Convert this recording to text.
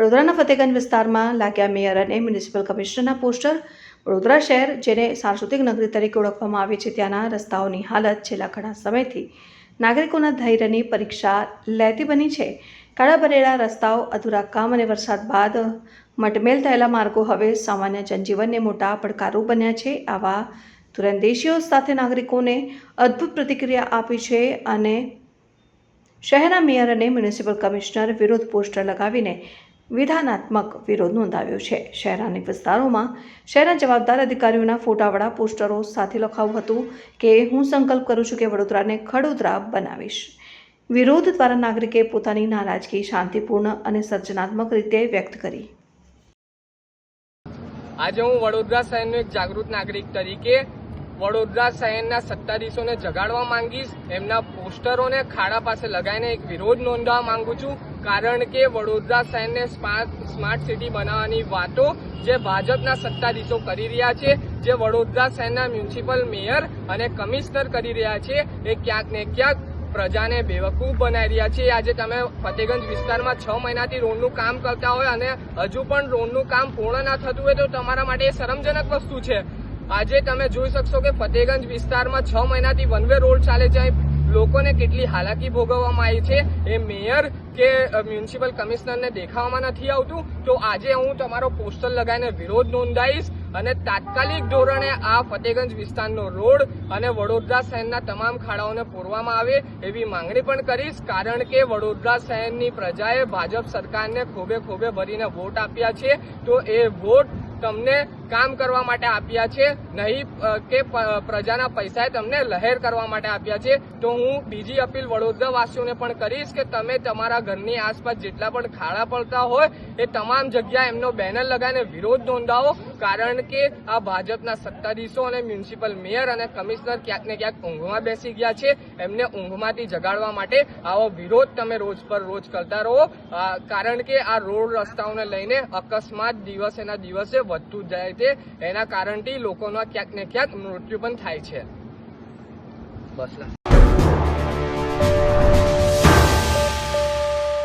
વડોદરાના ફતેગંજ વિસ્તારમાં લાગ્યા મેયર અને મ્યુનિસિપલ કમિશનરના પોસ્ટર. વડોદરા શહેર, જેને સાંસ્કૃતિક નગરી તરીકે ઓળખવામાં આવે છે, ત્યાંના રસ્તાઓની હાલત છેલ્લા ઘણા સમયથી નાગરિકોના ધૈર્યની પરીક્ષા લેતી બની છે. કાળા ભરેલા રસ્તાઓ, અધૂરા કામ અને વરસાદ બાદ મટમેલ થયેલા માર્ગો હવે સામાન્ય જનજીવનને મોટા પડકારો બન્યા છે. આવા તુરંદેશીઓ સાથે નાગરિકોને અદ્ભુત પ્રતિક્રિયા આપી છે અને શહેરના મેયર અને મ્યુનિસિપલ કમિશનર વિરોધ પોસ્ટર લગાવીને વિધાનાત્મક વિરોધ નોંધાવ્યો છે. શહેરના વિસ્તારોમાં શહેરના જવાબદાર અધિકારીઓના ફોટાવાળા પોસ્ટરો સાથે લખાવું હતું કે, હું સંકલ્પ કરું છું કે વડોદરાને ખડોદરા બનાવીશ. વિરોધ દ્વારા નાગરિકે પોતાની નારાજગી શાંતિપૂર્ણ અને સર્જનાત્મક રીતે વ્યક્ત કરી. આજે હું વડોદરા શહેરનો એક જાગૃત નાગરિક તરીકે વડોદરા શહેરના સત્તાધીશોને જગાડવા માંગીશ. એમના પોસ્ટરોને ખાડા પાસે લગાવીને એક વિરોધ નોંધવા માંગુ છું. કારણ કે વડોદરા શહેરને સ્માર્ટ સિટી બનાવવાની વાતો જે ભાજપના સત્તાધીશો કરી રહ્યા છે, જે વડોદરા શહેરના મ્યુનિસિપલ મેયર અને કમિશનર કરી રહ્યા છે, એ ક્યાંક ને ક્યાંક પ્રજાને બેવકૂફ બનાવી રહ્યા છે. આજે તમે ફતેગંજ વિસ્તારમાં છ મહિનાથી રોડનું કામ કરતા હોય અને હજુ પણ રોડનું કામ પૂર્ણ ના થતું હોય તો તમારા માટે એ શરમજનક વસ્તુ છે. આજે તમે જોઈ શકશો કે ફતેગંજ વિસ્તારમાં છ મહિનાથી વન વે રોડ ચાલે છે. લોકોને કેટલી હાલાકી ભોગવવામાં આવી છે. એ મેયર કે મ્યુનિસિપલ કમિશનરને દેખાવામાં નથી આવતું. તો આજે હું તમારો પોસ્ટર લગાવીને વિરોધ નોંધાવીશ અને તાત્કાલિક ધોરણે આ ફતેગંજ વિસ્તારનો રોડ અને વડોદરા શહેરના તમામ ખાડાઓને પૂરવામાં આવે એવી માંગણી પણ કરીશ. કારણ કે વડોદરા શહેરની પ્રજાએ ભાજપ સરકારને ખોબે ખોબે ભરીને વોટ આપ્યા છે. તો એ વોટ તમને કામ કરવા માટે આપ્યા છે. નહીં કે પ્રજાના પૈસાએ તમને લહેર કરવા માટે આપ્યા છે. તો હું બીજી અપીલ વડોદરાવાસીઓને પણ કરીશ કે તમે તમારા ઘરની આસપાસ જેટલા પણ ખાડા પડતા હોય, એ તમામ જગ્યાએ એમનો બેનર લગાવીને વિરોધ નોંધાવો. કારણ કે આ ભાજપના સત્તાધીશો અને મ્યુનિસિપલ મેયર અને કમિશનર ક્યાંક ને ક્યાંક ઊંઘમાં બેસી ગયા છે. એમને ઊંઘમાંથી જગાડવા માટે આવો વિરોધ તમે રોજ પર રોજ કરતા રહો. કારણ કે આ રોડ રસ્તાઓને લઈને અકસ્માત દિવસેના દિવસે વધતું જાય છે એના કારણથી લોકોના ક્યાંક ને ક્યાંક મૃત્યુ પણ થાય છે. બસ.